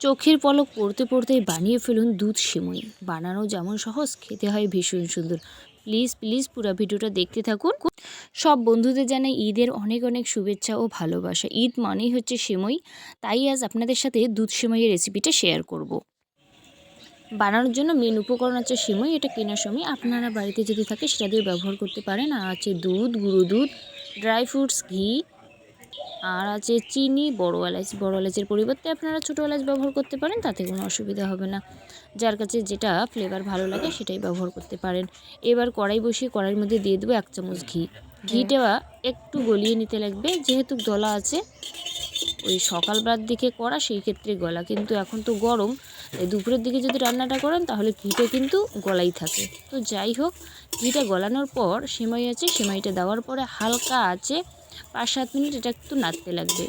চোখের পলক পড়তে পড়তেই বানিয়ে ফেলুন দুধ সিমুই বানানো যেমন সহজ, খেতে হয় ভীষণ সুন্দর। প্লিজ প্লিজ পুরো ভিডিওটা দেখতে থাকুন। সব বন্ধুদের জানাই ঈদের অনেক অনেক শুভেচ্ছা ও ভালোবাসা। ঈদ মানেই হচ্ছে সিমই তাই আজ আপনাদের সাথে দুধ সিমইয়ের রেসিপিটা শেয়ার করব। বানানোর জন্য মেন উপকরণ আছে সিমই এটা কেনার সময় আপনারা বাড়িতে যদি থাকে সেটা দিয়ে ব্যবহার করতে পারেন। আর আছে দুধ, গুঁড়ো দুধ ড্রাই ফ্রুটস ঘি আর আছে চিনি বড় এলাচ বড় এলাচের পরিবর্তে আপনারা ছোটো এলাচ ব্যবহার করতে পারেন তাতে কোনো অসুবিধা হবে না। যার কাছে যেটা ফ্লেভার ভালো লাগে সেটাই ব্যবহার করতে পারেন। এবার কড়াই বসিয়ে কড়াইয়ের মধ্যে দিয়ে দেবো এক চামচ ঘি। ঘিটা একটু গলিয়ে নিতে লাগবে যেহেতু গলা আছে ওই সকালবেলার দিকে করা সেই ক্ষেত্রে গলা। কিন্তু এখন তো গরম দুপুরের দিকে যদি রান্নাটা করেন তাহলে ঘিটা কিন্তু গলাই থাকে। তো যাই হোক ঘিটা গলানোর পর সেমাই আছে সেমাইটা দেওয়ার পরে হালকা আছে পাঁচ সাত মিনিট এটা একটু নাড়তে লাগবে।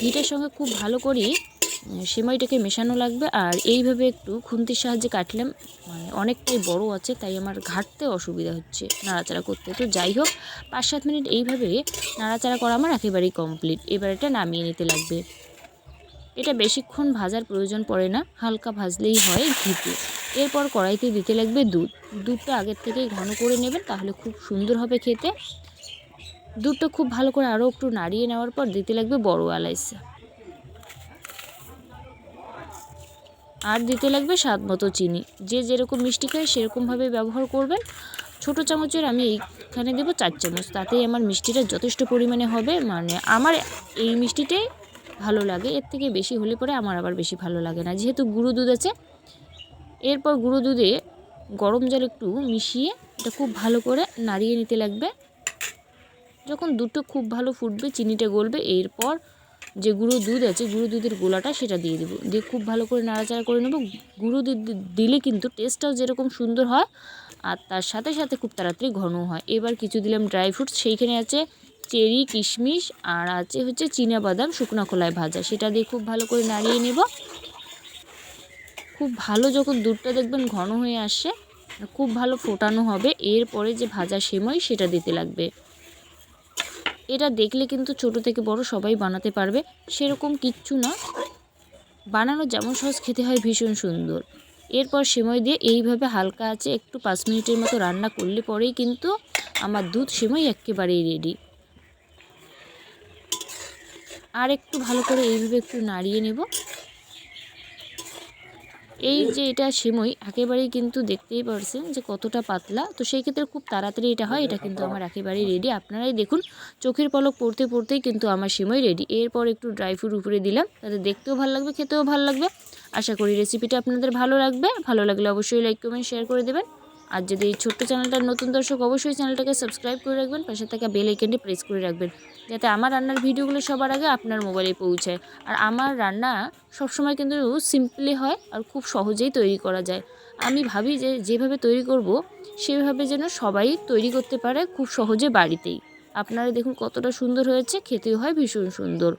ঘিটার সঙ্গে খুব ভালো করে সেমাইটাকে মেশানো লাগবে আর এইভাবে একটু খুন্তির সাহায্যে কাটলাম। মানে অনেকটাই বড় আছে, তাই আমার ঘাটতে অসুবিধা হচ্ছে নাড়াচাড়া করতে। তো যাই হোক পাঁচ সাত মিনিট এইভাবে নাড়াচাড়া করা আমার একেবারেই কমপ্লিট। এবার এটা নামিয়ে নিতে লাগবে। এটা বেশিক্ষণ ভাজার প্রয়োজন পড়ে না, হালকা ভাজলেই হয় ঘিতে। এরপর কড়াইতে দিতে লাগবে দুধ। দুধটা আগের থেকেই ঘন করে নেবেন, তাহলে খুব সুন্দর হবে খেতে। দুধটা খুব ভালো করে আরও একটু নাড়িয়ে নেওয়ার পর দিতে লাগবে বড় এলাইচ। আর দিতে লাগবে স্বাদ মতো চিনি। যে যেরকম মিষ্টি খায় সেরকমভাবে ব্যবহার করবেন। ছোট চামচের আমি এইখানে দেবো চার চামচ। তাতেই আমার মিষ্টিটা যথেষ্ট পরিমাণে হবে। মানে আমার এই মিষ্টিটাই ভালো লাগে। এর থেকে বেশি হলে পরে আমার আবার বেশি ভালো লাগে না। যেহেতু গুঁড়ো দুধ আছে, এরপর গুঁড়ো দুধে গরম জল একটু মিশিয়ে এটা খুব ভালো করে নাড়িয়ে নিতে লাগবে। যখন দুধটা খুব ভালো ফুটবে, চিনিটা গলবে, এরপর যে গুঁড়ো দুধ আছে, গুঁড়ো দুধের গোলাটা সেটা দিয়ে দেবো। দিয়ে খুব ভালো করে নাড়াচাড়া করে নেব। গুঁড়ো দুধ দিলে কিন্তু টেস্টটাও যেরকম সুন্দর হয়, আর তার সাথে সাথে খুব তাড়াতাড়ি ঘন হয়। এবার কিছু দিলাম ড্রাই ফ্রুটস সেইখানে আছে চেরি, কিশমিশ, আর আছে হচ্ছে বাদাম শুকনো খোলায় ভাজা। সেটা দিয়ে খুব ভালো করে নাড়িয়ে নেব। খুব ভালো যখন দুধটা দেখবেন ঘন হয়ে আসে খুব ভালো ফোটানো হবে। এরপরে যে ভাজা সেমই, সেটা দিতে লাগবে। এটা দেখলে কিন্তু ছোট থেকে বড় সবাই বানাতে পারবে। সেরকম কিচ্ছু না। বানানো যেমন সহজ, খেতে হয় ভীষণ সুন্দর। এরপর সেময় দিয়ে এইভাবে হালকা আছে, একটু পাঁচ মিনিটের মতো রান্না করলে পরেই কিন্তু আমার দুধ সেময় একেবারেই রেডি আর একটু ভালো করে এইভাবে একটু নাড়িয়ে নেব। এই যে এটা সিমই, একেবারেই কিন্তু দেখতেই পারছেন যে কতটা পাতলা। তো সেই ক্ষেত্রে খুব তাড়াতাড়ি এটা হয়, এটা কিন্তু আমার একেবারেই রেডি আপনারাই দেখুন, চোখের পলক পড়তে পড়তেই কিন্তু আমার সিমই রেডি এরপর একটু ড্রাই ফ্রুট উপরে দিলাম, তাতে দেখতেও ভালো লাগবে, খেতেও ভালো লাগবে। আশা করি রেসিপিটা আপনাদের ভালো লাগবে। ভালো লাগলে অবশ্যই লাইক কমেন্ট শেয়ার করে দেবেন। আর যদি এই ছোট্ট চ্যানেলটার নতুন দর্শক, অবশ্যই চ্যানেলটাকে সাবস্ক্রাইব করে রাখবেন, পাশে থাকা বেল আইকনটি প্রেস করে রাখবেন, যাতে আমার রান্নার ভিডিওগুলো সবার আগে আপনার মোবাইলে পৌঁছায়। আর আমার রান্না সবসময় কিন্তু সিম্পলি হয় আর খুব সহজেই তৈরি করা যায়। আমি ভাবি যে যেভাবে তৈরি করব, সেভাবে যেন সবাই তৈরি করতে পারে খুব সহজে বাড়িতেই। আপনারা দেখুন কতটা সুন্দর হয়েছে, খেতেও হয় ভীষণ সুন্দর।